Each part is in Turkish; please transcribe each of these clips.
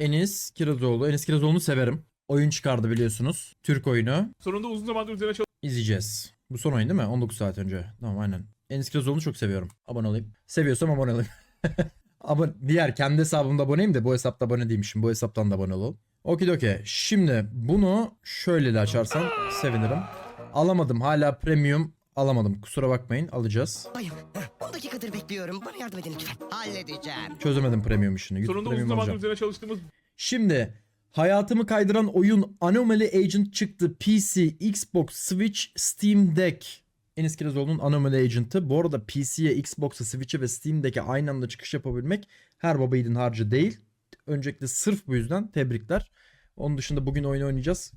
Enis Kirazoğlu. Enis Kirazoğlu'nu severim. Oyun çıkardı biliyorsunuz. Türk oyunu. Sonunda uzun zamandır üzerine İzleyeceğiz. Bu son oyun değil mi? 19 saat önce. Tamam aynen. Enis Kirazoğlu'nu çok seviyorum. Abone olayım. Seviyorsam abone olayım. Ama diğer kendi hesabımda aboneyim de bu hesapta abone değilmişim. Bu hesaptan da abone olalım. Okidoki. Şimdi bunu şöyle de açarsan sevinirim. Alamadım. Hala premium alamadım. Kusura bakmayın. Alacağız. Bayım, 10 dakikadır bekliyorum. Bana yardım edin lütfen. Halledeceğim. Çözemedim premium işini. YouTube Sonunda uzun premium zamandır alacağım. üzerine çalıştığımız Şimdi hayatımı kaydıran oyun Anomaly Agent çıktı. PC, Xbox, Switch, Steam Deck. Enis Kirazoğlu'nun Anomaly Agent'ı. Bu arada PC'ye, Xbox'a, Switch'e ve Steam Deck'e aynı anda çıkış yapabilmek her baba yiğidin harcı değil. Öncelikle sırf bu yüzden tebrikler. Onun dışında bugün oyun oynayacağız.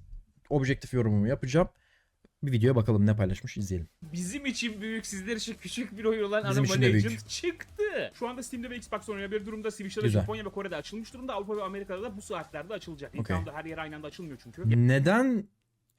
Objektif yorumumu yapacağım. Bir videoya bakalım ne paylaşmış izleyelim. bizim için büyük, sizler için küçük bir oyun olan Bizim için de Anomaly büyük. Agent çıktı. Şu anda Steam'de ve Xbox oynayabilir durumda. Switch'te de Güzel. Japonya ve Kore'de açılmış durumda. Avrupa ve Amerika'da da bu saatlerde açılacak. Okey. anda her yer aynı anda açılmıyor çünkü. Neden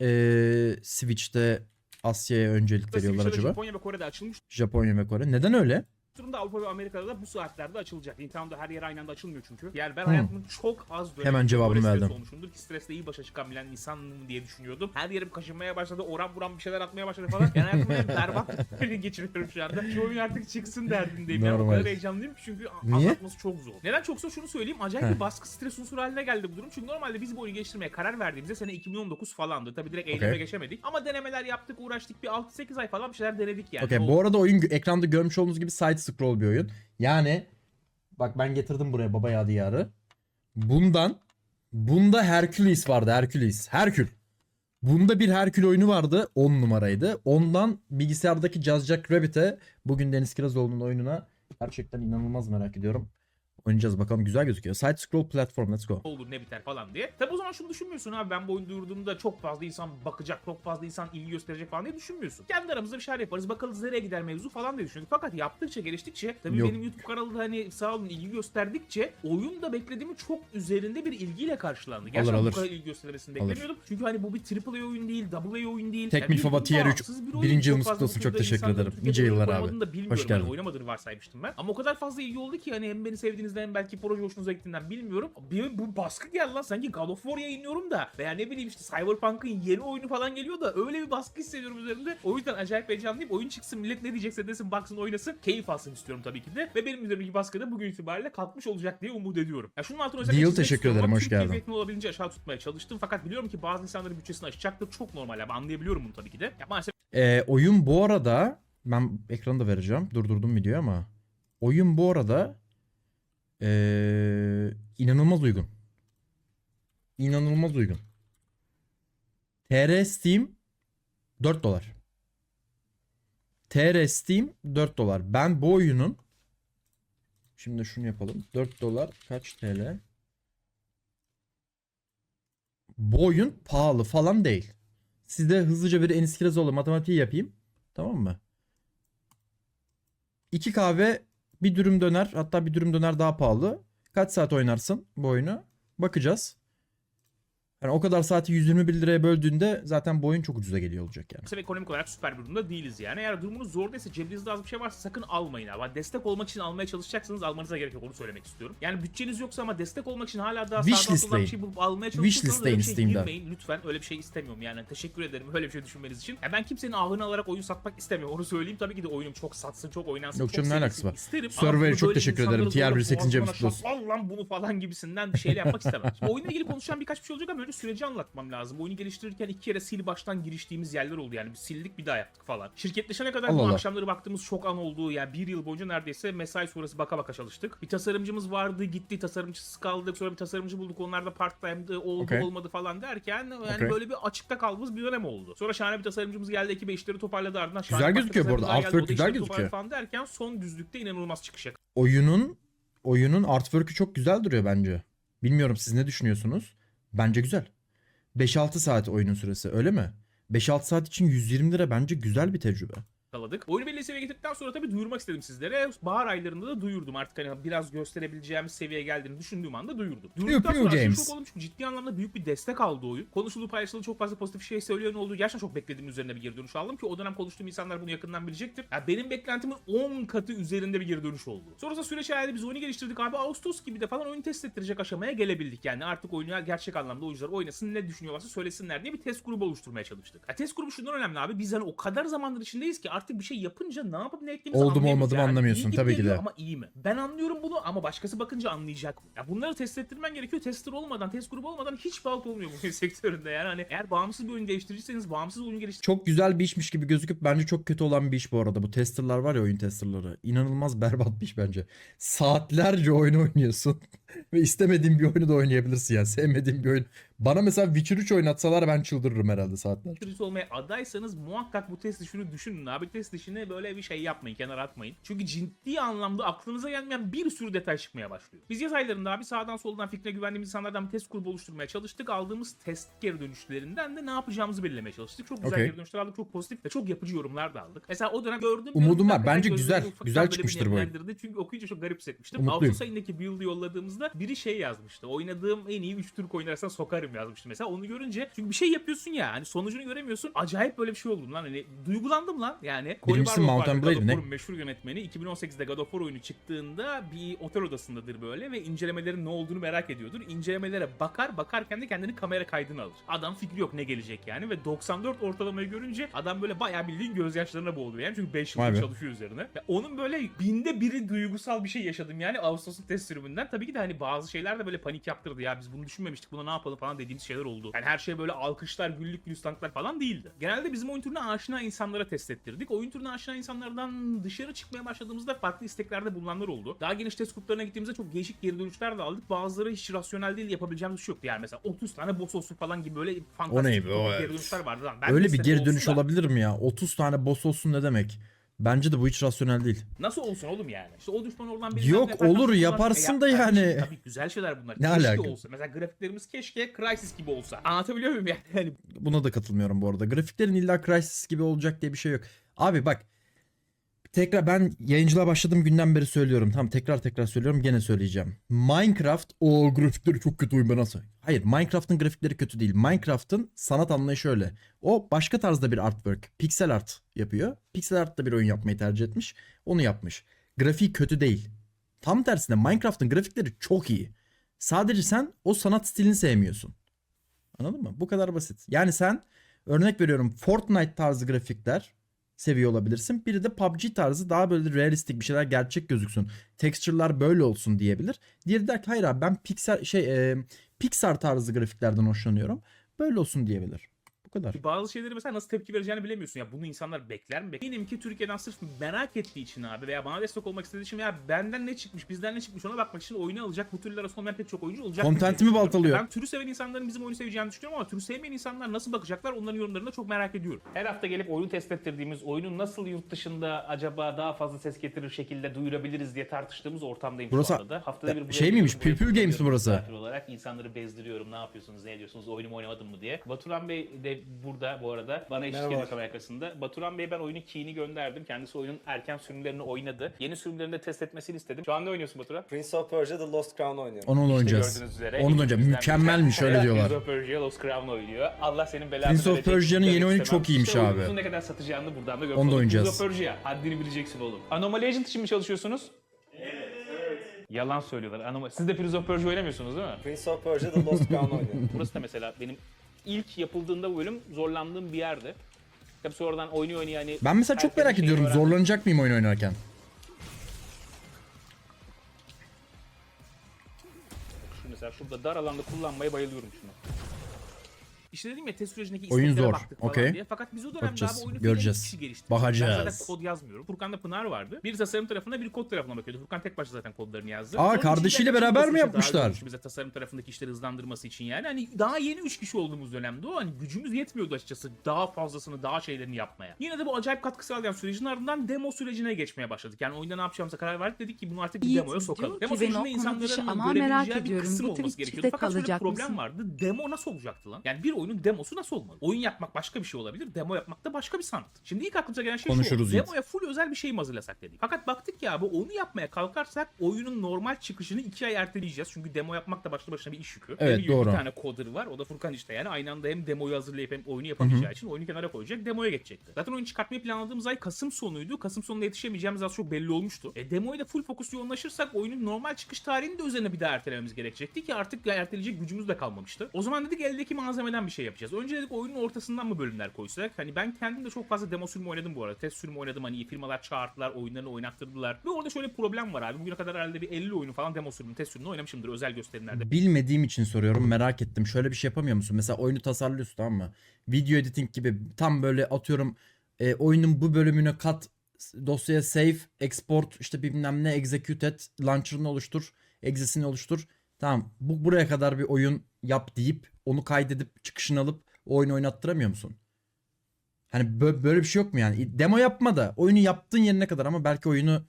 eee, Switch'te Asya'ya öncelik veriyorlar de acaba? Japonya ve Kore'de açılmış Japonya ve Kore. Neden öyle? Durumda. Avrupa ve Amerika'da da bu saatlerde açılacak. Nintendo her yer aynı anda açılmıyor çünkü. Yani ben Hmm. hayatımın çok az döneminde Hemen cevabını verdim. olmuşumdur ki stresle iyi başa çıkabilen insanım diye düşünüyordum. Her yerim kaşınmaya başladı. Oran buram bir şeyler atmaya başladı falan. Yani hayatımın en berbat bir geçiriyorum şu anda. Şu oyun artık çıksın derdindeyim. Yani o kadar heyecanlıyım ki çünkü Niye? anlatması çok zor. Neden çoksa şunu söyleyeyim. Acayip Heh. bir baskı stres unsuru haline geldi bu durum. Çünkü normalde biz bu oyunu geliştirmeye karar verdiğimizde sene 2019 falandı. Tabii direkt eyleme Okey. geçemedik. Ama denemeler yaptık, uğraştık. Bir 6-8 ay falan bir şeyler denedik yani. Okey bu arada oyun ekranda görmüş olduğunuz gibi side scroll bir oyun. Yani bak ben getirdim buraya baba yadigarı. Bundan bunda Hercules vardı Hercules. Herkül. Bunda bir Herkül oyunu vardı 10 numaraydı. Ondan bilgisayardaki Jazz Jack Rabbit'e bugün Deniz Kirazoğlu'nun oyununa gerçekten inanılmaz merak ediyorum. Oynayacağız bakalım güzel gözüküyor. Side scroll platform let's go. olur ne biter falan diye. Tabi o zaman şunu düşünmüyorsun abi ben bu oyunu duyurduğumda çok fazla insan bakacak, çok fazla insan ilgi gösterecek falan diye düşünmüyorsun. Kendi aramızda bir şeyler yaparız bakalım nereye gider mevzu falan diye düşündük. Fakat yaptıkça geliştikçe tabii Yok. benim YouTube kanalında hani sağ olun ilgi gösterdikçe oyun da beklediğimin çok üzerinde bir ilgiyle karşılandı. Gerçekten alır. bu kadar ilgi göstermesini Alır. beklemiyordum. Çünkü hani bu bir AAA oyun değil, AA oyun değil. Tek Yani bildiğin Tier üç, bağımsız bir oyun. birinci fazla kutlu olsun, çok teşekkür ederim. Nice yıllar abi. Hoş geldin. Hani oynamadığını varsaymıştım ben. Ama o kadar fazla ilgi oldu ki hani hem beni sevdiğinizden hem belki proje hoşunuza gittiğinden bilmiyorum. Bir, bu baskı geldi lan sanki God of War yayınlıyorum da veya ne bileyim işte Cyberpunk'ın yeni oyunu falan geliyor da öyle bir baskı hissediyorum üzerimde. O yüzden acayip heyecanlıyım. Oyun çıksın millet ne diyecekse desin baksın oynasın. Keyif alsın istiyorum tabii ki de. Ve benim üzerimdeki baskı da bugün itibariyle kalkmış olacak diye umut ediyorum. Ya şunun altına özellikle Deal, teşekkür ederim, hoş geldin. fiyatını olabildiğince aşağı tutmaya çalıştım. Fakat biliyorum ki bazı insanların bütçesini aşacaktır. Çok normal abi anlayabiliyorum bunu tabii ki de. Ya maalesef Ee, oyun bu arada ben ekranı da vereceğim. Durdurdum videoyu ama oyun bu arada ee, inanılmaz uygun. İnanılmaz uygun. TR Steam 4 dolar. TR Steam 4 dolar. Ben bu oyunun şimdi şunu yapalım. 4 dolar kaç TL? Bu oyun pahalı falan değil. Size hızlıca bir Enis Kirazoğlu matematiği yapayım. Tamam mı? 2 kahve bir dürüm döner hatta bir dürüm döner daha pahalı. Kaç saat oynarsın bu oyunu? Bakacağız. Yani o kadar saati 121 liraya böldüğünde zaten bu oyun çok ucuza geliyor olacak yani. Maalesef ekonomik olarak süper bir durumda değiliz yani. Eğer durumunuz zordaysa cebinizde az bir şey varsa sakın almayın abi. Hani Destek olmak için almaya çalışacaksanız almanıza gerek yok onu söylemek istiyorum. Yani bütçeniz yoksa ama destek olmak için hala daha sağdan soldan bir şey bulup almaya çalışıyorsanız öyle bir şey Steam'den. girmeyin. Lütfen öyle bir şey istemiyorum yani. Teşekkür ederim öyle bir şey düşünmeniz için. Ya ben kimsenin ahını alarak oyun satmak istemiyorum. Onu söyleyeyim tabii ki de oyunum çok satsın, çok oynansın, Yok çok sevilsin isterim. Bunu çok teşekkür ederim. Tier zorla 1 8. boğazına kutlu olsun. şap, Al lan bunu falan gibisinden bir şeyle yapmak istemem. Şimdi oyunla ilgili konuşan birkaç bir şey olacak ama önce süreci anlatmam lazım. Oyunu geliştirirken iki kere sil baştan giriştiğimiz yerler oldu yani. Bir sildik bir daha yaptık falan. Şirketleşene kadar Allah bu Allah. akşamları baktığımız çok an olduğu yani bir yıl boyunca neredeyse mesai sonrası baka baka çalıştık. Bir tasarımcımız vardı gitti tasarımcısız kaldık. Sonra bir tasarımcı bulduk onlar da part time'dı oldu Okey. olmadı falan derken yani Okey. böyle bir açıkta kaldığımız bir dönem oldu. Sonra şahane bir tasarımcımız geldi ekibe işleri toparladı ardından Güzel gözüküyor bu arada. Artwork güzel gözüküyor. Falan derken son düzlükte inanılmaz çıkış. Oyunun oyunun artwork'ü çok güzel duruyor bence. Bilmiyorum siz ne düşünüyorsunuz? Bence güzel. 5-6 saat oyunun süresi öyle mi? 5-6 saat için 120 lira bence güzel bir tecrübe. Yakaladık. Oyunu belli seviyeye getirdikten sonra tabii duyurmak istedim sizlere. Bahar aylarında da duyurdum. Artık hani biraz gösterebileceğimiz seviyeye geldiğini düşündüğüm anda duyurdum. Duyurduktan sonra aşırı şok oldum çünkü ciddi anlamda büyük bir destek aldı oyun. Konuşuldu paylaşıldı çok fazla pozitif şey söyleyen oldu. Gerçekten çok beklediğim üzerine bir geri dönüş aldım ki o dönem konuştuğum insanlar bunu yakından bilecektir. Ya benim beklentimin 10 katı üzerinde bir geri dönüş oldu. Sonrasında süreç ayarında biz oyunu geliştirdik abi. Ağustos gibi de falan oyunu test ettirecek aşamaya gelebildik. Yani artık oyunu gerçek anlamda oyuncular oynasın ne düşünüyorlarsa söylesinler diye bir test grubu oluşturmaya çalıştık. Ya test grubu şundan önemli abi. Biz hani o kadar zamandır içindeyiz ki artık bir şey yapınca ne yapıp ne ettiğimizi Oldu mu, anlayamıyoruz. olmadı mı anlamıyorsun, iyi gibi tabii ki geliyor de. Ama iyi mi? Ben anlıyorum bunu ama başkası bakınca anlayacak mı? Ya bunları test ettirmen gerekiyor. Tester olmadan, test grubu olmadan hiç balt olmuyor bu oyun sektöründe yani. Hani eğer bağımsız bir oyun geliştiriciyseniz bağımsız oyun geliştir Çok güzel bir işmiş gibi gözüküp bence çok kötü olan bir iş bu arada. Bu testerlar var ya oyun testerları. İnanılmaz berbat bir iş bence. Saatlerce oyun oynuyorsun. Ve istemediğin bir oyunu da oynayabilirsin yani. Sevmediğin bir oyun. Bana mesela Witcher 3 oynatsalar ben çıldırırım herhalde saatler. geliştirici olmaya adaysanız muhakkak bu test işini düşünün abi. Test işini böyle bir şey yapmayın, kenara atmayın. Çünkü ciddi anlamda aklınıza gelmeyen bir sürü detay çıkmaya başlıyor. Biz yaz aylarında abi sağdan soldan fikrine güvendiğimiz insanlardan bir test grubu oluşturmaya çalıştık. Aldığımız test geri dönüşlerinden de ne yapacağımızı belirlemeye çalıştık. Çok güzel Okey. geri dönüşler aldık, çok pozitif ve çok yapıcı yorumlar da aldık. Mesela o dönem gördüğüm Umudum var. Bence güzel. Güzel çıkmıştır bu oyun. Çünkü okuyunca çok garip hissetmiştim. Umutluyum. Ağustos ayındaki build'ı yolladığımızda biri şey yazmıştı. Oynadığım en iyi 3 Türk oyun arasında sokarım yazmıştı. Mesela onu görünce çünkü bir şey yapıyorsun ya hani sonucunu göremiyorsun. Acayip böyle bir şey oldum lan hani duygulandım lan yani. Cory Birincisi Mountain Blade of ne? Meşhur yönetmeni 2018'de God of War oyunu çıktığında bir otel odasındadır böyle ve incelemelerin ne olduğunu merak ediyordur. İncelemelere bakar bakarken de kendini kamera kaydını alır. Adam fikri yok ne gelecek yani ve 94 ortalamayı görünce adam böyle bayağı bildiğin gözyaşlarına boğuluyor yani çünkü 5 Vay yıldır be. çalışıyor üzerine. Ya onun böyle binde biri duygusal bir şey yaşadım yani Ağustos'un test sürümünden. Tabii ki de hani bazı şeyler de böyle panik yaptırdı ya biz bunu düşünmemiştik buna ne yapalım falan dediğimiz şeyler oldu. Yani her şey böyle alkışlar, güllük gülistanlıklar falan değildi. Genelde bizim oyun türüne aşina insanlara test ettirdik. Oyun türüne aşina insanlardan dışarı çıkmaya başladığımızda farklı isteklerde bulunanlar oldu. Daha geniş test gruplarına gittiğimizde çok değişik geri dönüşler de aldık. Bazıları hiç rasyonel değil yapabileceğimiz bir şey yoktu. Yani mesela 30 tane boss olsun falan gibi böyle fantastik be, o geri evet. dönüşler vardı. Lan ben Öyle bir geri dönüş da. olabilir mi ya? 30 tane boss olsun ne demek? Bence de bu hiç rasyonel değil. Nasıl olsun oğlum yani? İşte o düşman oradan biri Yok, olur, yaparsın da yani. Tabii güzel şeyler bunlar. Ne keşke alaka? olsa. Mesela grafiklerimiz keşke Crysis gibi olsa. Anlatabiliyor muyum yani? yani Buna da katılmıyorum bu arada. Grafiklerin illa Crysis gibi olacak diye bir şey yok. Abi bak tekrar ben yayıncılığa başladığım günden beri söylüyorum. Tamam tekrar tekrar söylüyorum gene söyleyeceğim. Minecraft o grafikleri çok kötü oyun ben nasıl? Hayır Minecraft'ın grafikleri kötü değil. Minecraft'ın sanat anlayışı öyle. O başka tarzda bir artwork. Pixel art yapıyor. Pixel art'ta bir oyun yapmayı tercih etmiş. Onu yapmış. Grafiği kötü değil. Tam tersine Minecraft'ın grafikleri çok iyi. Sadece sen o sanat stilini sevmiyorsun. Anladın mı? Bu kadar basit. Yani sen örnek veriyorum Fortnite tarzı grafikler seviyor olabilirsin. Biri de PUBG tarzı daha böyle realistik bir şeyler gerçek gözüksün. Texture'lar böyle olsun diyebilir. Diğeri der ki hayır abi ben Pixar şey e, Pixar tarzı grafiklerden hoşlanıyorum. Böyle olsun diyebilir. Kadar. Bazı şeyleri mesela nasıl tepki vereceğini bilemiyorsun. Ya bunu insanlar bekler mi? Eminim ki Türkiye'den sırf merak ettiği için abi veya bana destek olmak istediği için veya benden ne çıkmış, bizden ne çıkmış ona bakmak için oyunu alacak. Bu türler arasında olmayan pek çok oyuncu olacak. Contentimi baltalıyor. Ben türü seven insanların bizim oyunu seveceğini düşünüyorum ama türü sevmeyen insanlar nasıl bakacaklar onların yorumlarını da çok merak ediyorum. Her hafta gelip oyun test ettirdiğimiz oyunu nasıl yurt dışında acaba daha fazla ses getirir şekilde duyurabiliriz diye tartıştığımız ortamdayım Burası- şu anda. Haftada bir şey miymiş, Pülpül Games burası? olarak insanları bezdiriyorum. Ne yapıyorsunuz, ne ediyorsunuz, oyunumu oynamadım mı diye. Baturan Bey de burada bu arada. Bana eşlik ediyor kamera arkasında. Baturan Bey ben oyunu key'ini gönderdim. Kendisi oyunun erken sürümlerini oynadı. Yeni sürümlerini de test etmesini istedim. Şu an ne oynuyorsun Baturan? Prince of Persia The Lost Crown oynuyorum. Onu İşte oynayacağız. gördüğünüz üzere. Onu ikimizden Mükemmelmiş öyle diyorlar. Prince of Persia Lost Crown oynuyor. Allah senin belanı Prince of verecek. Persia'nın yeni oyunu istemem. çok iyiymiş İşte abi. oyunumuzun ne kadar satacağını buradan da görmüş Onu da olduk. oynayacağız. Prince of Persia. Haddini bileceksin oğlum. Anomaly Agent için mi çalışıyorsunuz? Yalan söylüyorlar. Anomaly. Siz de Prince of Persia oynamıyorsunuz değil mi? Prince of Persia The Lost Crown oynuyorum. Burası da mesela benim ilk yapıldığında bu bölüm zorlandığım bir yerdi. Tabii sonradan oynuyor oynuyor hani... Ben mesela çok merak ediyorum öğrendim. zorlanacak mıyım oyun oynarken? Şu mesela şurada dar alanda kullanmaya bayılıyorum şunu. İşte dedim ya test sürecindeki Oyun isteklere zor, baktık falan okey. diye. Fakat biz o dönemde Bakacağız, abi oyunu göreceğiz. kişi geliştirdik. Bakacağız. Ben zaten kod yazmıyorum. Furkan'da Pınar vardı. Bir tasarım tarafına bir kod tarafına bakıyordu. Furkan tek başına zaten kodlarını yazdı. Aa, Sonra kardeşiyle beraber mi yapmışlar? olmuş Bize tasarım tarafındaki işleri hızlandırması için yani. Hani daha yeni 3 kişi olduğumuz dönemde o hani gücümüz yetmiyordu açıkçası daha fazlasını daha şeylerini yapmaya. Yine de bu acayip katkı sağlayan sürecin ardından demo sürecine geçmeye başladık. Yani oyunda ne yapacağımıza karar verdik dedik ki bunu artık bir Yiğit demoya sokalım. diyor Demo ki, ben sürecinde o konu dışı insanların ama merak görebileceği bir ediyorum, kısım bu olması Twitch'te gerekiyordu. Fakat şöyle bir kalacak problem mısın? vardı. Demo nasıl olacaktı lan? Yani bir oyun oyunun demosu nasıl olmalı? Oyun yapmak başka bir şey olabilir. Demo yapmak da başka bir sanat. Şimdi ilk aklımıza gelen şey Konuşuruz şu. Yiğit. Demoya full özel bir şey mi hazırlasak dedik. Fakat baktık ki abi onu yapmaya kalkarsak oyunun normal çıkışını iki ay erteleyeceğiz. Çünkü demo yapmak da başlı başına bir iş yükü. Evet, gibi doğru. Bir tane coder var. O da Furkan işte yani. Aynı anda hem demoyu hazırlayıp hem oyunu yapamayacağı için oyunu kenara koyacak. Demoya geçecekti. Zaten oyunu çıkartmayı planladığımız ay Kasım sonuydu. Kasım sonunda yetişemeyeceğimiz az çok belli olmuştu. E demoya da full fokus yoğunlaşırsak oyunun normal çıkış tarihini de üzerine bir daha ertelememiz gerekecekti ki artık erteleyecek gücümüz de kalmamıştı. O zaman dedik eldeki malzemeden bir şey yapacağız. Önce dedik oyunun ortasından mı bölümler koysak? Hani ben kendim de çok fazla demo sürümü oynadım bu arada. Test sürümü oynadım. Hani firmalar çağırdılar, oyunlarını oynattırdılar. Ve orada şöyle bir problem var abi. Bugüne kadar herhalde bir 50 oyunu falan demo sürümü, test sürümünü oynamışımdır özel gösterimlerde. Bilmediğim için soruyorum merak ettim. Şöyle bir şey yapamıyor musun? Mesela oyunu tasarlıyorsun tamam mı? Video editing gibi tam böyle atıyorum e, oyunun bu bölümünü kat dosyaya save, export işte bilmem ne execute et, launcher'ını oluştur, exesini oluştur. Tamam bu buraya kadar bir oyun yap deyip onu kaydedip çıkışını alıp o oyunu oynattıramıyor musun? Hani bö- böyle bir şey yok mu yani? Demo yapma da oyunu yaptığın yerine kadar ama belki oyunu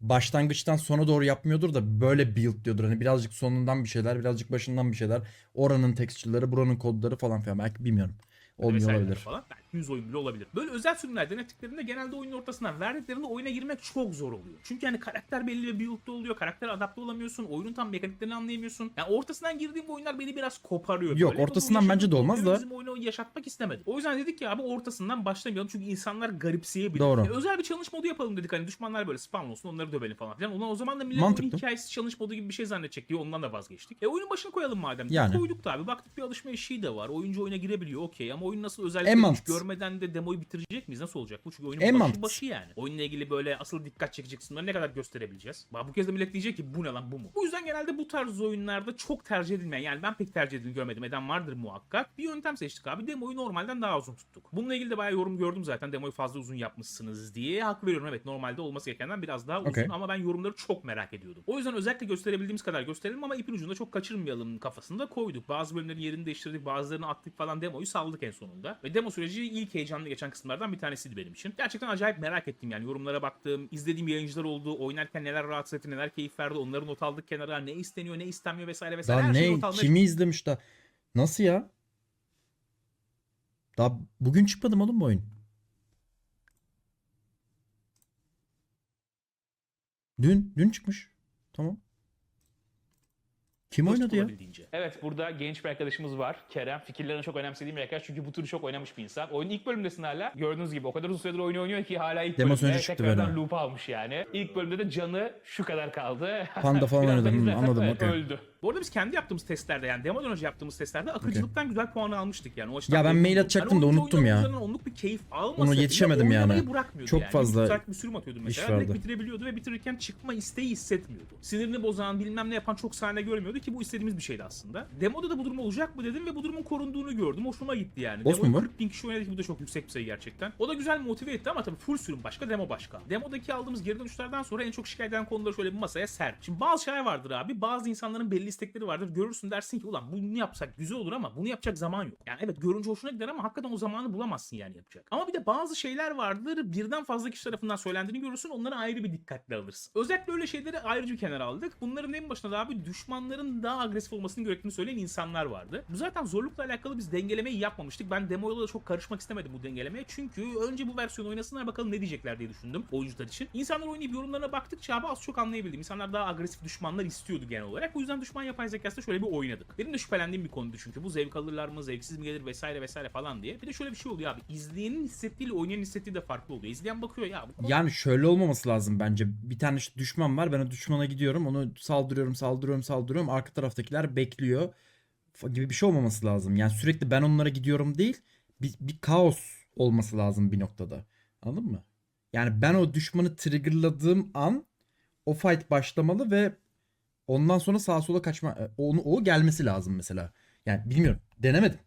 başlangıçtan sona doğru yapmıyordur da böyle build diyordur. Hani birazcık sonundan bir şeyler, birazcık başından bir şeyler. Oranın texture'ları, buranın kodları falan filan. Belki bilmiyorum. Olmuyor olabilir. Falan. Belki 100 oyun bile olabilir. Böyle özel sürümler denettiklerinde genelde oyunun ortasından verdiklerinde oyuna girmek çok zor oluyor. Çünkü hani karakter belli bir build'da oluyor. Karakter adapte olamıyorsun. Oyunun tam mekaniklerini anlayamıyorsun. Yani ortasından girdiğim oyunlar beni biraz koparıyor. Yok, böyle. Ortasından bence de olmaz da. Bizim oyunu yaşatmak istemedim. O yüzden dedik ki abi ortasından başlamayalım. Çünkü insanlar garipseyebilir. Doğru. Yani özel bir challenge modu yapalım dedik. Hani düşmanlar böyle spam olsun onları dövelim falan filan. Ondan o zaman da millet Mantıklı. hikayesi challenge modu gibi bir şey zannedecek diye ondan da vazgeçtik. E oyunun başına koyalım madem. Yani. Koyduk da abi. Baktık bir alışma eşiği de var. Oyuncu oyuna girebiliyor okey ama oyun nasıl özellikle. Görmeden de demoyu bitirecek miyiz? Nasıl olacak bu? Çünkü oyunun En başı mantıklı. başı yani. Oyunla ilgili böyle asıl dikkat çekici kısımları ne kadar gösterebileceğiz? Bak bu kez de millet diyecek ki bu ne lan bu mu? Bu yüzden genelde bu tarz oyunlarda çok tercih edilmeyen yani ben pek tercih edildiğini görmedim. Eden vardır muhakkak. Bir yöntem seçtik abi. Demoyu normalden daha uzun tuttuk. Bununla ilgili de bayağı yorum gördüm zaten. Demoyu fazla uzun yapmışsınız diye. Hak veriyorum evet. Normalde olması gerekenden biraz daha uzun Okey. ama ben yorumları çok merak ediyordum. O yüzden özellikle gösterebildiğimiz kadar gösterelim ama ipin ucunda çok kaçırmayalım kafasında koyduk. Bazı bölümlerin yerini değiştirdik, bazılarını attık falan demoyu saldık en sonunda. Ve demo süreci ilk heyecanlı geçen kısımlardan bir tanesiydi benim için. Gerçekten acayip merak ettim yani yorumlara baktım, izlediğim yayıncılar oldu, oynarken neler rahatsız etti, neler keyif verdi onları not aldık kenara, ne isteniyor, ne istenmiyor vesaire vesaire. Daha Her şeyi ne? not Kimi izlemiş daha? Nasıl ya? Daha bugün çıkmadı mı oğlum bu oyun? Dün, dün çıkmış. Tamam. Kim oynadı ya? Evet burada genç bir arkadaşımız var. Kerem. Fikirlerini çok önemsediğim bir arkadaş. Çünkü bu türü çok oynamış bir insan. Oyunun ilk bölümdesin hala. Gördüğünüz gibi o kadar uzun süredir oyunu oynuyor ki hala ilk Demos bölümde önce çıktı tekrardan böyle. loop almış yani. İlk bölümde de canı şu kadar kaldı. Panda falan Birazdan oynadı. İzlersen anladım, evet, okey. öldü. Bu arada biz kendi yaptığımız testlerde yani demodan önce yaptığımız testlerde akıcılıktan güzel puanı almıştık yani. O Ya ben mail atacaktım da unuttum ya. onluk bir keyif almasa Onu yetişemedim yani. Çok yani. fazla Bir saat bir sürüm atıyordum mesela. Direkt bitirebiliyordu ve bitirirken çıkma isteği hissetmiyordu. Sinirini bozan bilmem ne yapan çok sahne görmüyordu ki bu istediğimiz bir şeydi aslında. Demoda da bu durum olacak mı dedim ve bu durumun korunduğunu gördüm. Hoşuma gitti yani. Bu? 40 bin kişi oynadı ki bu da çok yüksek bir sayı gerçekten. O da güzel motive etti ama tabii full sürüm başka, demo başka. Demodaki aldığımız geri dönüşlerden sonra en çok şikayet eden konuları şöyle bir masaya ser. Şimdi bazı şeyler vardır abi. Bazı insanların belli istekleri vardır. Görürsün dersin ki ulan bunu yapsak güzel olur ama bunu yapacak zaman yok. Yani evet görünce hoşuna gider ama hakikaten o zamanı bulamazsın yani yapacak. Ama bir de bazı şeyler vardır. Birden fazla kişi tarafından söylendiğini görürsün. Onları ayrı bir dikkatle alırsın. Özellikle öyle şeyleri ayrıca bir kenara aldık. Bunların en başında da abi düşmanların daha agresif olmasını gerektiğini söyleyen insanlar vardı. Bu zaten zorlukla alakalı biz dengelemeyi yapmamıştık. Ben demoyla da çok karışmak istemedim bu dengelemeye. Çünkü önce bu versiyonu oynasınlar bakalım ne diyecekler diye düşündüm oyuncular için. İnsanlar oynayıp yorumlarına baktıkça abi az çok anlayabildim. İnsanlar daha agresif düşmanlar istiyordu genel olarak. Bu yüzden düşman yapay zekasında şöyle bir oynadık. Benim de şüphelendiğim bir konuydu çünkü. Bu zevk alırlar mı, zevksiz mi gelir vesaire vesaire falan diye. Bir de şöyle bir şey oluyor abi. İzleyenin hissettiğiyle oynayan hissettiği de farklı oluyor. İzleyen bakıyor ya bu konu Yani şöyle olmaması lazım bence. Bir tane işte düşman var. Ben o düşmana gidiyorum. Onu saldırıyorum, saldırıyorum, saldırıyorum. Arka taraftakiler bekliyor. Gibi bir şey olmaması lazım. Yani sürekli ben onlara gidiyorum değil. Bir, bir kaos olması lazım bir noktada. Anladın mı? Yani ben o düşmanı triggerladığım an o fight başlamalı ve ondan sonra sağa sola kaçma e, onu o gelmesi lazım mesela. Yani bilmiyorum. Denemedim.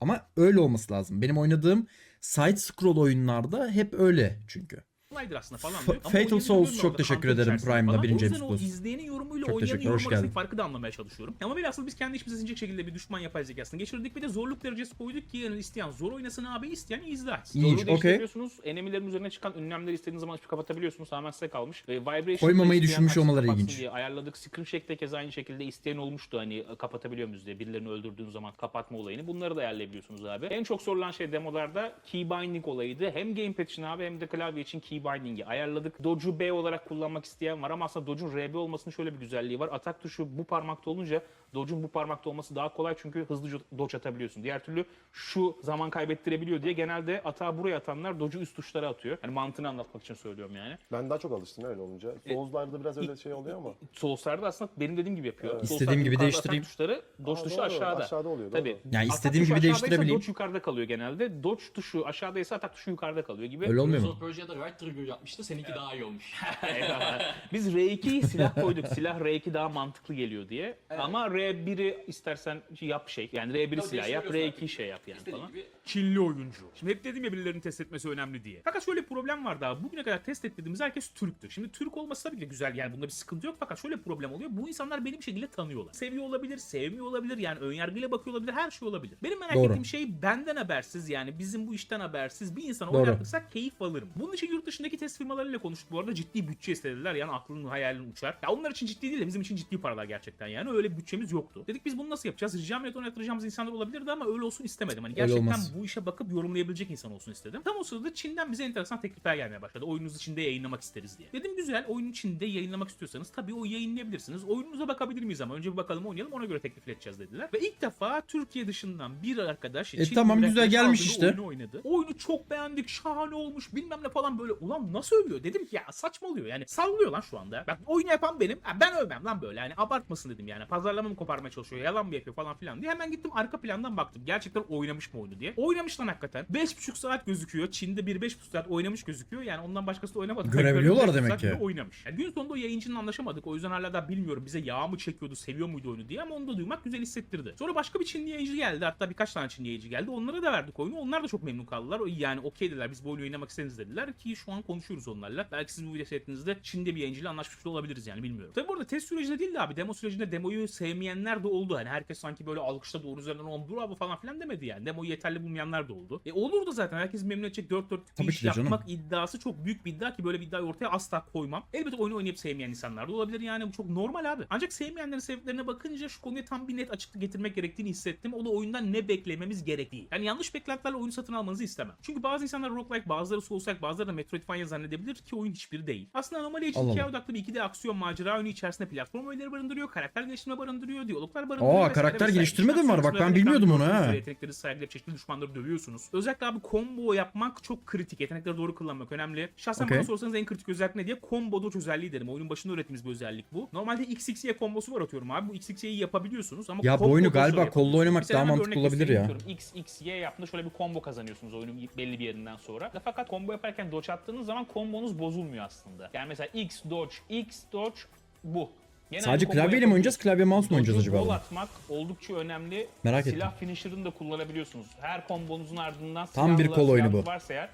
Ama öyle olması lazım. Benim oynadığım side scroll oyunlarda hep öyle çünkü. Kolaydır aslında falan Fa- diyor. Ama Fatal Souls çok teşekkür ederim Prime'da birinci James o Bond. izleyenin yorumuyla Çok oynayanın teşekkürler, yorum hoş arasındaki farkı da anlamaya çalışıyorum. Ama velhasıl biz kendi işimize sinecek şekilde bir düşman yapay zekasını geçirdik. Bir de zorluk derecesi koyduk ki yani isteyen zor oynasın abi isteyen izler. İyi, Zorluğu okey. değiştirebiliyorsunuz. Enemilerin üzerine çıkan ünlemleri istediğiniz zaman açıp kapatabiliyorsunuz. Tamamen size kalmış. Ve vibration Koymamayı düşünmüş açsın, olmaları ilginç. Diye ayarladık. Screen Shack'te keza aynı şekilde isteyen olmuştu hani kapatabiliyor muyuz diye. Birilerini öldürdüğün zaman kapatma olayını. Bunları da ayarlayabiliyorsunuz abi. En çok sorulan şey demolarda key binding olayıydı. Hem gamepad için abi hem de klavye için key binding'i ayarladık. Dodge'u B olarak kullanmak isteyen var ama aslında Dodge'un RB olmasının şöyle bir güzelliği var. Atak tuşu bu parmakta olunca Dodge'un bu parmakta olması daha kolay çünkü hızlıca dodge atabiliyorsun. Diğer türlü şu zaman kaybettirebiliyor diye genelde atağı buraya atanlar Dodge'u üst tuşlara atıyor. Yani mantığını anlatmak için söylüyorum yani. Ben daha çok alıştım öyle olunca. Souls'larda biraz öyle şey oluyor ama. Souls'larda aslında benim dediğim gibi yapıyor. Souls'larda İstediğim gibi değiştireyim. Atak tuşları, dodge Aa, tuşu doğru, aşağıda. aşağıda oluyor, Tabii. doğru. Yani istediğim gibi değiştirebileyim. Dodge yukarıda kalıyor genelde. Dodge tuşu aşağıdaysa atak tuşu yukarıda kalıyor gibi. Öyle olmuyor mu? Projede right trigger yapmıştı. Seninki daha iyi olmuş. Biz R2'yi silah koyduk. Silah R2 daha mantıklı geliyor diye. Ama R1'i istersen yap şey. Yani R1'i Tabii silah yap, değiştirebiliyorsun R2 şey yap yani İstediğin falan. gibi Çinli oyuncu. Şimdi hep dedim ya birilerinin test etmesi önemli diye. Fakat şöyle bir problem var daha. Bugüne kadar test ettiğimiz herkes Türktür. Şimdi Türk olması ki de güzel yani bunda bir sıkıntı yok. Fakat şöyle bir problem oluyor. Bu insanlar beni bir şekilde tanıyorlar. Seviyor olabilir, sevmiyor olabilir. Yani önyargıyla bakıyor olabilir. Her şey olabilir. Benim merak Doğru. ettiğim şey benden habersiz yani bizim bu işten habersiz bir insana oynatırsak keyif alırım. Bunun için yurt dışındaki test firmalarıyla konuştuk. Bu arada ciddi bütçe istediler. Yani aklının hayalin uçar. Ya onlar için ciddi değil de bizim için ciddi paralar gerçekten yani. Öyle bütçemiz yoktu. Dedik biz bunu nasıl yapacağız? Rica millet oynatacağımız insanlar olabilirdi ama öyle olsun istemedim. Hani gerçekten. Bu işe bakıp yorumlayabilecek insan olsun istedim. Tam o sırada Çin'den bize enteresan teklifler gelmeye başladı. Oyununuzu Çin'de yayınlamak isteriz diye. Dedim güzel oyunu Çin'de yayınlamak istiyorsanız tabii o yayınlayabilirsiniz. Oyununuza bakabilir miyiz ama önce bir bakalım oynayalım ona göre teklif edeceğiz dediler. Ve ilk defa Türkiye dışından bir arkadaş E Çin tamam, güzel gelmiş işte. Oyunu oynadı. Oyunu çok beğendik, şahane olmuş, bilmem ne falan böyle. Ulan nasıl övüyor? Dedim ki ya saçmalıyor yani. Sallıyor lan şu anda. Bak oyunu yapan benim. Ben övmem lan böyle. Yani abartmasın dedim yani. Pazarlama mı koparmaya çalışıyor, yalan mı yapıyor falan filan diye. Hemen gittim arka plandan baktım. Gerçekten oynamış mı oyunu diye. Oynamış lan hakikaten. 5,5 saat gözüküyor. Çin'de bir 5,5 saat oynamış gözüküyor. Yani ondan başkası da oynamadı. Görebiliyorlar demek ki. Oynamış. Yani gün sonunda o yayıncının anlaşamadık. O yüzden hala da bilmiyorum bize yağ mı çekiyordu, seviyor muydu oyunu diye ama onu da duymak güzel hissettirdi. Sonra başka bir Çinli yayıncı geldi. Hatta birkaç tane Çinli yayıncı geldi. Onlara da verdik oyunu. Onlar da çok memnun kaldılar. Yani okey dediler. Biz bu oyunu oynamak isteriz dediler ki şu an konuşuyoruz onlarla. Belki siz bu video seyrettiğinizde Çin'de bir yayıncıyla anlaşmış da olabiliriz yani bilmiyorum. Tabi burada test sürecinde değil de abi demo sürecinde demoyu sevmeyenler de oldu. Hani herkes sanki böyle alkışladı onun üzerinden on bravo falan filan demedi yani. Demoyu yeterli bulmayanlar da oldu. E olur da zaten herkes memnun edecek 4 4 bir Tabii iş de canım. yapmak iddiası çok büyük bir iddia ki böyle bir iddiayı ortaya asla koymam. Elbette oyunu oynayıp sevmeyen insanlar da olabilir yani bu çok normal abi. Ancak sevmeyenlerin sebeplerine bakınca şu konuya tam bir net açıklık getirmek gerektiğini hissettim. O da oyundan ne beklememiz gerektiği. Yani yanlış beklentilerle oyunu satın almanızı istemem. Çünkü bazı insanlar roguelike, bazıları Souls-like, bazıları da Metroidvania zannedebilir ki oyun hiçbiri değil. Aslında Agent Allah hikaye odaklı bir 2D aksiyon macera oyunu içerisinde platform öğeleri barındırıyor, karakter geliştirme barındırıyor, diyaloglar barındırıyor. Aa, vesaire karakter vesaire. geliştirme de mi var? Bak ben bilmiyordum onu ha. Yetenekleri sergileyip çeşitli düşmanları dövüyorsunuz. Özellikle abi combo yapmak çok kritik. Yetenekleri doğru kullanmak önemli. Şahsen Okey. bana sorsanız en kritik özellik ne diye combo dodge özelliği derim. Oyunun başında öğrettiğimiz bir özellik bu. Normalde XXY kombosu var atıyorum abi. Bu XXY'yi yapabiliyorsunuz ama Ya bu oyunu galiba kollu oynamak daha mantıklı olabilir ya. XXY yaptığında şöyle bir combo kazanıyorsunuz oyunun belli bir yerinden sonra. Fakat combo yaparken dodge attığınız zaman kombonuz bozulmuyor aslında. Yani mesela X dodge, X dodge bu. Genelde Sadece klavyeyle mi oynayacağız, klavye mouse mu oynayacağız acaba? gol atmak oldukça önemli. Merak Silah ettim. finisher'ını da kullanabiliyorsunuz. Her kombonuzun ardından Tam bir kol oyunu bu. Varsa eğer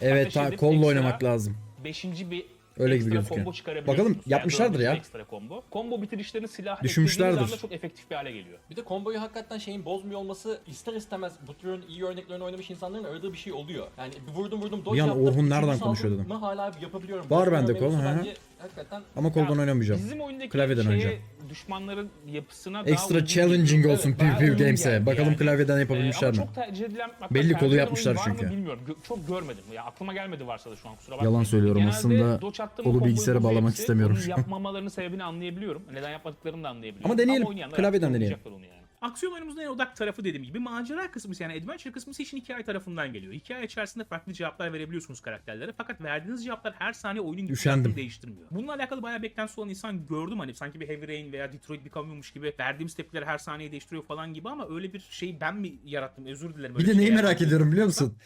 Evet ta, kolla oynamak lazım. Beşinci bir Öyle gibi ekstra gözüküyor. Bakalım, yapmışlardır ya. Ekstra combo. Combo bitirişlerini silah Düşünmüşlerdir. çok efektif bir hale geliyor. Bir de komboyu hakikaten şeyin bozmuyor olması ister istemez bu türün iyi örneklerini oynamış insanların aradığı bir şey oluyor. Yani vurdum vurdum dodge Bir an yaptım, Orhun nereden konuşuyor dedim. Hala yapabiliyorum. Var bende kol, bence Hakikaten Ama koldan Ya, oynamayacağım. Bizim oyundaki Klavyeden şeye, oynayacağım. düşmanların yapısına daha Ekstra uygun challenging olsun PvP Games'e. Bakalım klavyeden Ee, yapabilmişler ama mi? çok tercih edilen, hatta Belli tercih kolu edilen yapmışlar oyun var mı çünkü. Bilmiyorum. Gö- çok görmedim. Ya aklıma gelmedi varsa da şu an kusura bakmayın. Yalan söylüyorum aslında. doç attığım kolu komboyu bilgisayara bozuyor bağlamak hepsi. istemiyorum Onun şu an. yapmamalarının sebebini anlayabiliyorum. Neden yapmadıklarını da anlayabiliyorum. Ama deneyelim. oynayanlar Klavyeden deneyelim. onu yani. Aksiyon oyunumuzun en odak tarafı dediğim gibi macera kısmı yani adventure kısmı işin hikaye tarafından geliyor. Hikaye içerisinde farklı cevaplar verebiliyorsunuz karakterlere fakat verdiğiniz cevaplar her saniye oyunun gidişatını değiştirmiyor. Bununla alakalı bayağı beklentisi olan insan gördüm hani sanki bir Heavy Rain veya Detroit Become'ymuş gibi verdiğimiz tepkileri her saniye değiştiriyor falan gibi ama öyle bir şeyi ben mi yarattım özür dilerim. Bir öyle de bir neyi şey merak yapmadım. ediyorum biliyor musun?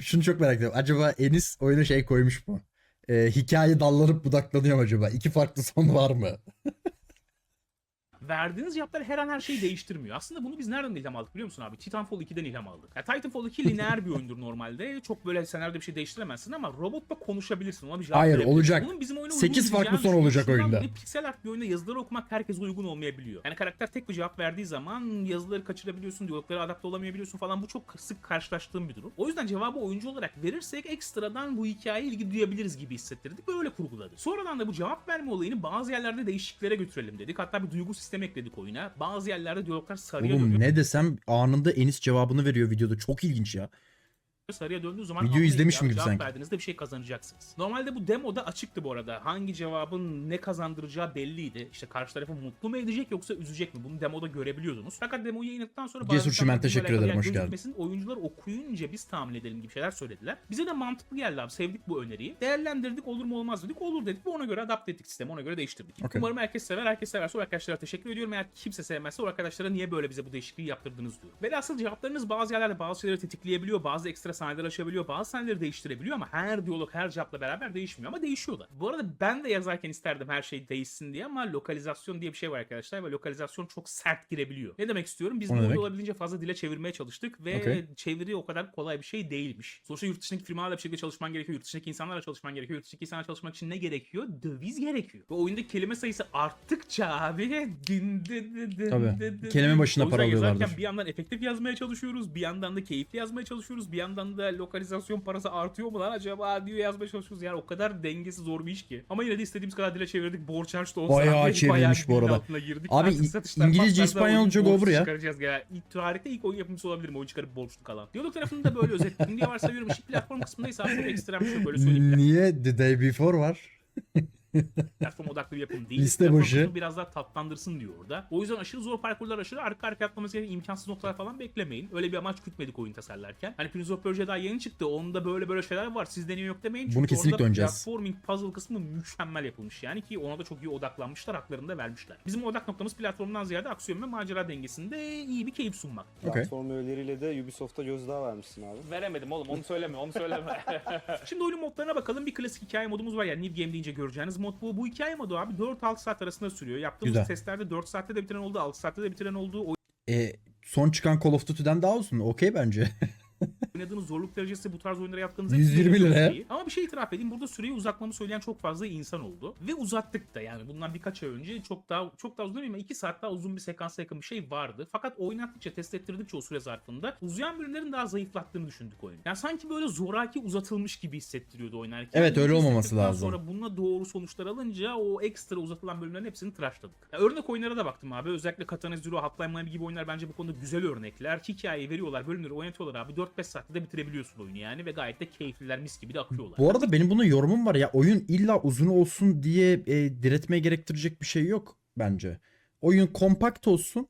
Şunu çok merak ediyorum. Acaba Enis oyuna şey koymuş mu? Ee, hikaye dallanıp budaklanıyor mu acaba? İki farklı son var mı? verdiğiniz cevaplar her an her şeyi değiştirmiyor. Aslında bunu biz nereden ilham aldık biliyor musun abi? Titanfall 2'den ilham aldık. Ya Titanfall 2 lineer bir oyundur normalde. Çok böyle senaryoda bir şey değiştiremezsin ama robotla konuşabilirsin. Ona bir cevap Hayır, verebilirsin. olacak. Bunun bizim oyuna Sekiz uygun farklı gideceğini son olacak oyunda. Piksel art bir oyunda yazıları okumak herkese uygun olmayabiliyor. Yani karakter tek bir cevap verdiği zaman yazıları kaçırabiliyorsun, diyaloglara adapte olamayabiliyorsun falan. Bu çok sık karşılaştığım bir durum. O yüzden cevabı oyuncu olarak verirsek ekstradan bu hikayeye ilgi duyabiliriz gibi hissettirdik. Böyle kurguladık. Sonradan da bu cevap verme olayını bazı yerlerde değişikliklere götürelim dedik. Hatta bir duygu sistemi ekledik oyuna. Bazı yerlerde diyaloglar sarıya Oğlum dönüyor. ne desem anında Enis cevabını veriyor videoda. Çok ilginç ya. Sarıya döndüğü zaman Videoyu izlemişim ya, gibi sanki. verdiğinizde bir şey kazanacaksınız. Normalde bu demoda açıktı bu arada. Hangi cevabın ne kazandıracağı belliydi. İşte karşı tarafı mutlu mu edecek yoksa üzecek mi? Bunu demoda görebiliyordunuz. Fakat demoyu yayınladıktan sonra Cesur Çimen, teşekkür ederim, hoş geldin. Oyuncular okuyunca biz tahmin edelim gibi şeyler söylediler. Bize de mantıklı geldi abi. Sevdik bu öneriyi. Değerlendirdik olur mu olmaz dedik. Olur dedik ve ona göre adapte ettik sistemi. Ona göre değiştirdik. Okey. Umarım herkes sever. Herkes severse o arkadaşlara teşekkür ediyorum. Eğer kimse sevmezse o arkadaşlara niye böyle bize bu değişikliği yaptırdınız diyor. Velhasıl cevaplarınız bazı yerlerde bazı şeyleri tetikleyebiliyor. Bazı ekstra sahneler açabiliyor. Bazı sahneleri değiştirebiliyor ama her diyalog her cevapla beraber değişmiyor ama değişiyor da. Bu arada ben de yazarken isterdim her şey değişsin diye ama lokalizasyon diye bir şey var arkadaşlar ve lokalizasyon çok sert girebiliyor. Ne demek istiyorum? Biz O bu ne oyunu demek? olabildiğince fazla dile çevirmeye çalıştık ve Okey. çeviri o kadar kolay bir şey değilmiş. Sonuçta yurt dışındaki firmalarla bir şekilde çalışman gerekiyor. Yurt dışındaki insanlarla çalışman gerekiyor. Yurt dışındaki insanlarla çalışmak için ne gerekiyor? Döviz gerekiyor. Ve oyundaki kelime sayısı arttıkça abi din din din din Tabii. din din Kelime başına para alıyorlardır. Bir yandan efektif yazmaya çalışıyoruz. Bir yandan da keyifli yazmaya çalışıyoruz. Bir yandan da lokalizasyon parası artıyor mu lan acaba diyor yazmaya çalışıyoruz. Yani o kadar dengesi zor bir iş ki. Ama yine de istediğimiz kadar dile çevirdik. Borç harç da olsa Bayağı abi, çevrilmiş bu arada. Abi, İngilizce, İspanyolca borçlu ya. Çıkaracağız ya. İlk tarihte ilk oyun yapımcısı olabilirim. Oyun çıkarıp borçlu kalan. Diyalog tarafını da böyle özetledim diye varsayıyorum. İşte platform kısmındaysa aslında ekstrem bir şey böyle söyleyeyim. Niye The Day Before var? platform odaklı bir yapım değil. Liste başı. biraz daha tatlandırsın diyor orada. O yüzden aşırı zor parkurlar aşırı arka arka atlaması gereken imkansız noktalar falan beklemeyin. Öyle bir amaç gütmedik oyun tasarlarken. Hani Prince of Persia daha yeni çıktı. Onda böyle böyle şeyler var. Siz deniyor yok demeyin. Çünkü Bunu kesinlikle orada oynayacağız. platforming puzzle kısmı mükemmel yapılmış yani ki ona da çok iyi odaklanmışlar. Haklarını da vermişler. Bizim odak noktamız platformdan ziyade aksiyon ve macera dengesinde iyi bir keyif sunmak. Okey. Platform üyeleriyle de Ubisoft'a gözdağı vermişsin abi. Veremedim oğlum onu söyleme onu söyleme. Şimdi oyunun modlarına bakalım. Bir klasik hikaye modumuz var. Yani New Game deyince göreceğiniz mod bu. Bu hikaye modu abi 4-6 saat arasında sürüyor. Yaptığımız Güzel. testlerde 4 saatte de bitiren oldu, 6 saatte de bitiren oldu. E, son çıkan Call of Duty'den daha uzun. Okey bence. Oynadığınız zorluk derecesi bu tarz oyunları yaptığınızda 120 çok lira. Ama bir şey itiraf edeyim. Burada süreyi uzatmamı söyleyen çok fazla insan oldu. Ve uzattık da yani bundan birkaç ay önce çok daha çok daha uzun değil mi? 2 saat daha uzun bir sekansa yakın bir şey vardı. Fakat oynattıkça, test ettirdikçe o süre zarfında uzayan bölümlerin daha zayıflattığını düşündük oyunu. Yani sanki böyle zoraki uzatılmış gibi hissettiriyordu oynarken. Evet, öyle olmaması lazım. Sonra bununla doğru sonuçlar alınca o ekstra uzatılan bölümlerin hepsini tıraşladık. Ya örnek oyunlara da baktım abi. Özellikle Katana Zero, Hotline Miami gibi oyunlar bence bu konuda güzel örnekler. Hikayeyi veriyorlar, bölümleri oynatıyorlar abi. 4-5 saatte de bitirebiliyorsun oyunu yani ve gayet de keyifliler, mis gibi de akıyorlar. Bu arada benim buna yorumum var ya oyun illa uzun olsun diye e, diretmeye gerektirecek bir şey yok bence. Oyun kompakt olsun,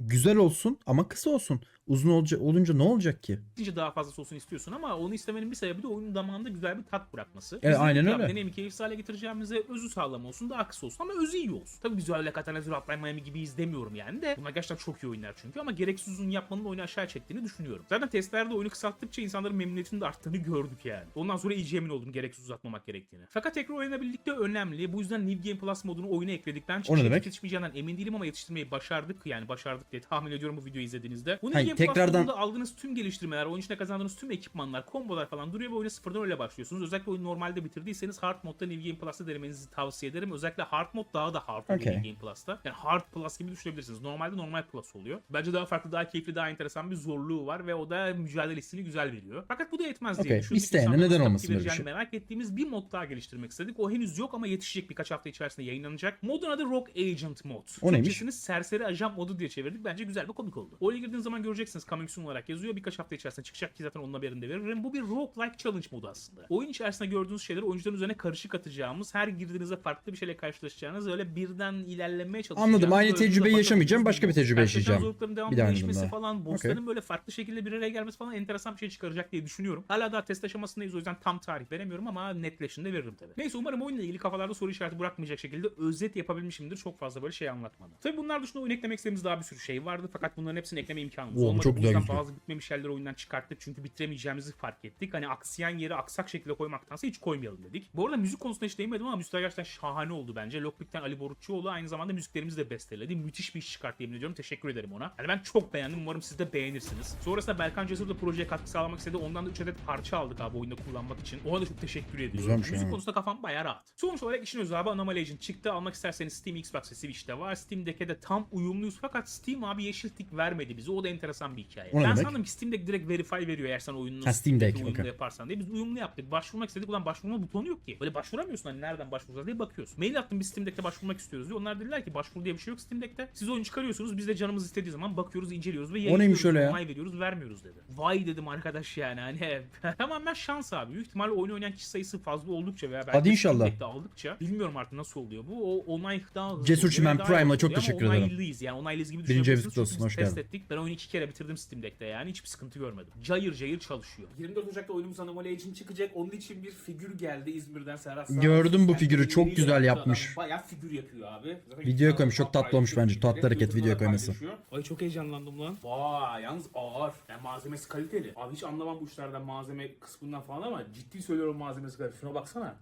güzel olsun ama kısa olsun. Uzun olca, olunca ne olacak ki? Gittikçe daha fazlası olsun istiyorsun ama onu istemenin bir sebebi de oyunun damağında güzel bir tat bırakması. Evet, aynen öyle. Deneyimi keyifli hale getireceğimize özü sağlam olsun, daha kısa olsun ama özü iyi olsun. Tabii biz öyle Katana Zero, Hotline Miami gibi izlemiyorum yani de. Bunlar gerçekten çok iyi oyunlar çünkü ama gereksiz uzun yapmanın oyunu aşağı çektiğini düşünüyorum. Zaten testlerde oyunu kısalttıkça insanların memnuniyetinin de arttığını gördük yani. Ondan sonra iyice emin oldum gereksiz uzatmamak gerektiğini. Fakat tekrar oynanabildikte önemli. Bu yüzden New Game Plus modunu oyuna ekledikten çıkışa yetişmeyeceğinden emin değilim ama yetiştirmeyi başardık. Yani başardık diye tahmin ediyorum bu videoyu izlediğinizde. Bu New Game Plus tekrardan- aldığınız tüm geliştirmeler, oyun içinde kazandığınız tüm ekipmanlar, kombolar falan duruyor ve oyuna sıfırdan öyle başlıyorsunuz. Özellikle oyunu normalde bitirdiyseniz Hard modda New Game Plus'ta denemenizi tavsiye ederim. Özellikle Hard mod daha da hard Okey. New Game Plus'ta. Yani Hard Plus gibi düşünebilirsiniz. Normalde normal Plus oluyor. Bence daha farklı, daha keyifli, daha enteresan bir zorluğu var ve o da mücadele hissini güzel veriyor. Fakat bu da yetmez diye Okey, düşündük. isteyene neden olmasın böyle bir şey? Merak ettiğimiz bir mod daha geliştirmek istedik. O henüz yok ama yetişecek birkaç hafta içerisinde yayınlanacak. Modun adı Rock Agent mod. O neymiş? Türkçesini serseri ajan modu diye çevirdik. Bence güzel ve komik oldu. Oraya girdiğiniz zaman göreceksiniz coming soon olarak yazıyor. Birkaç hafta içerisinde çıkacak ki zaten onun haberini de veririm. Bu bir roguelike challenge modu aslında. Oyun içerisinde gördüğünüz şeyleri oyuncuların üzerine karışık atacağımız, her girdiğinizde farklı bir şeyle karşılaşacağınız, öyle birden ilerlemeye çalışacağınız. Anladım. Aynı tecrübeyi yaşamayacağım, başka bir tecrübe yaşayacağım. zorlukların devamlı Bir daha değişmesi oynadığımda. falan, bossların böyle farklı şekilde bir araya gelmesi falan enteresan bir şey çıkaracak diye düşünüyorum. Hala daha test aşamasındayız o yüzden tam tarih veremiyorum ama netleşinde veririm tabii. Neyse umarım oyunla ilgili kafalarda soru işareti bırakmayacak şekilde özet yapabilmişimdir. Çok fazla böyle şey anlatmadan. Tabii bunlar dışında oyun eklemek istediğimiz daha bir sürü şey vardı fakat bunların hepsini ekleme imkanımız Oha. Olmadı. çok güzel yüzden bazı bitmemiş yerleri oyundan çıkarttık çünkü bitiremeyeceğimizi fark ettik. Hani aksayan yeri aksak şekilde koymaktansa hiç koymayalım dedik. Bu arada müzik konusunda hiç değinmedim ama müzikler gerçekten şahane oldu bence. Lockpick'ten Ali Borukçuoğlu aynı zamanda müziklerimizi de besteledi. Müthiş bir iş çıkarttı yemin ediyorum. Teşekkür ederim ona. Yani ben çok beğendim. Umarım siz de beğenirsiniz. Sonrasında Berkan Cesur da projeye katkı sağlamak istedi. Ondan da 3 adet parça aldık abi oyunda kullanmak için. Ona da çok teşekkür ediyorum. Güzelmiş Müzik yani. konusunda kafam bayağı rahat. Sonuç olarak işin özü abi Anomaly Agent çıktı. Almak isterseniz Steam, Xbox ve Switch'te var. Steam Deck'e de tam uyumluyuz fakat Steam abi yeşil tik vermedi bize. O da enteresan bir hikaye. O ben demek? sandım ki Steam Deck direkt verify veriyor eğer sen oyununu Ha, Steam Deck, uyumlu okey. yaparsan diye. Biz uyumlu yaptık. Başvurmak istedik. Ulan başvurma butonu yok ki. Böyle başvuramıyorsun hani nereden başvuracağız diye bakıyorsun. Mail attım biz Steam Deck'te başvurmak istiyoruz diye. Onlar dediler ki başvuru diye bir şey yok Steam Deck'te. Siz oyun çıkarıyorsunuz. Biz de canımız istediği zaman bakıyoruz, inceliyoruz ve yayınlıyoruz. öyle ya? Onay veriyoruz, vermiyoruz dedi. Vay dedim arkadaş yani hani tamamen şans abi. Büyük ihtimalle oyun oynayan kişi sayısı fazla oldukça veya belki Hadi inşallah. Steam aldıkça bilmiyorum artık nasıl oluyor bu. O onay daha hızlı Cesur Çimen Prime'la çok teşekkür ederim. Onaylıyız yani onaylıyız gibi Birinci düşünebilirsiniz. kutlu olsun, hoş test geldin. ettik. Ben oyunu iki kere bitirdim Steam Deck'te yani hiçbir sıkıntı görmedim. Cayır cayır çalışıyor. 24 Ocak'ta oyunumuz Anomaly Agent çıkacak. Onun için bir figür geldi İzmir'den Serhat Sağ Gördüm bu figürü, çok güzel yapmış. adam. Bayağı figür yapıyor abi. Zaten Videoya koymuş, çok tatlı olmuş bence. Tatlı hareket, da koyması. Ay çok heyecanlandım lan. Vay yalnız ağır. Yani malzemesi kaliteli. Abi hiç anlamam bu işlerden malzeme kısmından falan ama ciddi söylüyorum malzemesi kaliteli. Şuna baksana.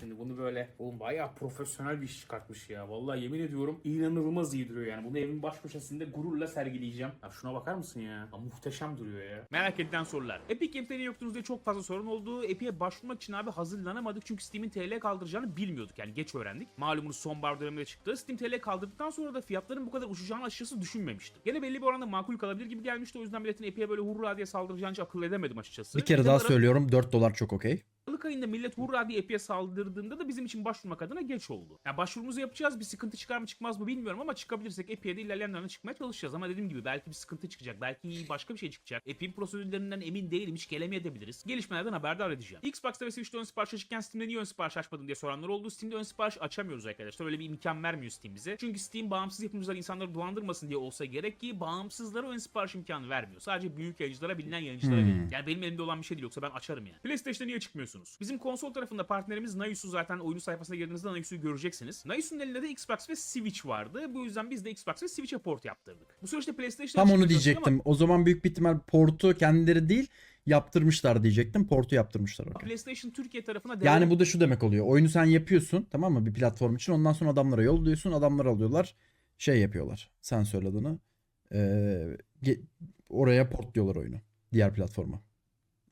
Şimdi bunu böyle oğlum bayağı profesyonel bir iş çıkartmış ya. Vallahi yemin ediyorum inanılmaz iyi duruyor yani. Bunu evin baş köşesinde gururla sergileyeceğim. Ya şuna bakar mısın ya? ya muhteşem duruyor ya. Merak edilen sorular. Epic Games'te niye yoktunuz diye çok fazla sorun oldu. Epic'e başvurmak için abi hazırlanamadık çünkü Steam'in TL kaldıracağını bilmiyorduk. Yani geç öğrendik. Malumunuz sonbahar döneminde çıktı. Steam TL kaldırdıktan sonra da fiyatların bu kadar uçacağını açıkçası düşünmemiştim. Gene belli bir oranda makul kalabilir gibi gelmişti. O yüzden milletin Epic'e böyle hurra diye saldıracağını hiç akıl edemedim açıkçası. Bir kere daha olarak- söylüyorum 4 dolar çok okey. Aralık ayında millet hurra diye Epi'ye saldırdığında da bizim için başvurmak adına geç oldu. Yani başvurumuzu yapacağız. Bir sıkıntı çıkar mı çıkmaz mı bilmiyorum ama çıkabilirsek Epi'ye de ilerleyen dönemde çıkmaya çalışacağız. Ama dediğim gibi belki bir sıkıntı çıkacak. Belki başka bir şey çıkacak. Epi'nin prosedürlerinden emin değilim. Hiç gelemeyebiliriz. Gelişmelerden haberdar edeceğim. Xbox'ta ve Switch'te ön sipariş açıkken Steam'de niye ön sipariş açmadın diye soranlar oldu. Steam'de ön sipariş açamıyoruz arkadaşlar. Öyle bir imkan vermiyor Steam bize. Çünkü Steam bağımsız yapımcılar insanları dolandırmasın diye olsa gerek ki bağımsızlara ön sipariş imkanı vermiyor. Sadece büyük yayıncılara, bilinen yayıncılara Hmm. veriyor. Yani benim elimde olan bir şey değil yoksa ben açarım yani. PlayStation'da niye çıkmıyorsunuz? Bizim konsol tarafında partnerimiz Nayus'u zaten oyunu sayfasına girdiğinizde Nayus'u göreceksiniz. Nayus'un elinde de Xbox ve Switch vardı. Bu yüzden biz de Xbox ve Switch'e port yaptırdık. Bu süreçte PlayStation'a Tam onu çalıştık ama diyecektim. O zaman büyük bir ihtimal portu kendileri değil yaptırmışlar diyecektim. Portu yaptırmışlar. okey. PlayStation Türkiye tarafına Yani devam- bu da şu demek oluyor. Oyunu sen yapıyorsun tamam mı bir platform için. Ondan sonra adamlara yolluyorsun. Adamlar alıyorlar. Şey yapıyorlar. Sen söyle adını. Ee, oraya portluyorlar oyunu. Diğer platforma.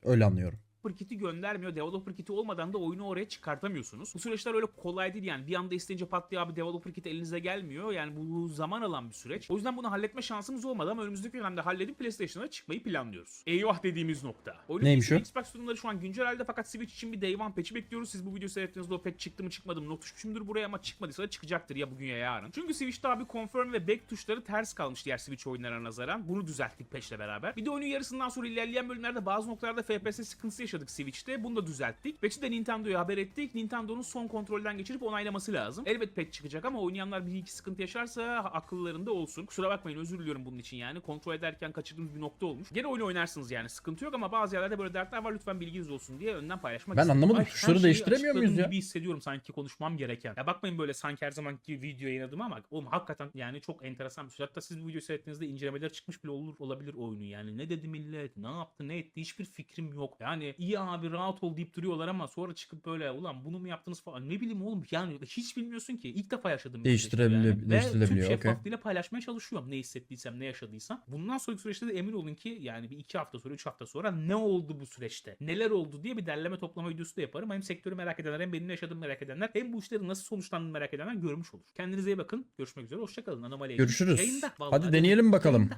Öyle anlıyorum. Developer kit'i göndermiyor. Developer kit'i olmadan da oyunu oraya çıkartamıyorsunuz. Bu süreçler öyle kolay değil yani. Bir anda isteyince pat diye abi developer kit elinize gelmiyor. Yani bu zaman alan bir süreç. O yüzden bunu halletme şansımız olmadı ama önümüzdeki dönemde halledip PlayStation'a çıkmayı planlıyoruz. Eyvah dediğimiz nokta. Oyunun Neymiş o? Xbox sürümleri şu an güncel halde fakat Switch için bir Day One patch'i bekliyoruz. Siz bu videoyu seyrettiğinizde o patch çıktı mı çıkmadı mı not düşmüşümdür buraya ama çıkmadıysa da çıkacaktır ya bugün ya yarın. Çünkü Switch'te abi confirm ve back tuşları ters kalmış diğer Switch oyunlarına nazaran. Bunu düzelttik patch'le beraber. Bir de oyunun yarısından sonra ilerleyen bölümlerde bazı noktalarda FPS sıkıntısı yaşadık Switch'te. Bunu da düzelttik. Patch'i de Nintendo'ya haber ettik. Nintendo'nun son kontrolden geçirip onaylaması lazım. Elbet patch çıkacak ama oynayanlar bir iki sıkıntı yaşarsa akıllarında olsun. Kusura bakmayın özür diliyorum bunun için yani. Kontrol ederken kaçırdığımız bir nokta olmuş. Gene oyunu oynarsınız yani sıkıntı yok ama bazı yerlerde böyle dertler var lütfen bilginiz olsun diye önden paylaşmak Ben istedim. anlamadım, Ay, her tuşları şeyi değiştiremiyor muyuz açıkladığım ya? gibi hissediyorum sanki konuşmam gereken. Ya bakmayın böyle sanki her zamanki video yayınladım ama oğlum hakikaten yani çok enteresan bir şey. Hatta siz bu videoyu seyrettiğinizde incelemeler çıkmış bile olur olabilir oyunu yani. Ne dedi millet, ne yaptı, ne etti hiçbir fikrim yok. Yani iyi abi rahat ol deyip duruyorlar ama sonra çıkıp böyle ulan bunu mu yaptınız falan ne bileyim oğlum yani hiç bilmiyorsun ki. İlk defa yaşadığım bir süreç bu Değiştirebili- yani. Ve değiştirilebiliyor, tüm şeffaflığıyla paylaşmaya çalışıyorum ne hissettiysem, ne yaşadıysam. Bundan sonraki süreçte de emin olun ki yani bir iki hafta sonra, üç hafta sonra ne oldu bu süreçte? Neler oldu diye bir derleme toplama videosu da yaparım. Hem sektörü merak edenler hem benim yaşadığımı merak edenler hem bu işlerin nasıl sonuçlandığını merak edenler görmüş olur. Kendinize iyi bakın. Görüşmek üzere. Hoşçakalın. Anomali Görüşürüz. Yayında. Hadi deneyelim bakalım. yayında.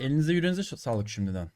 Elinize yüreğinize sağlık şimdiden.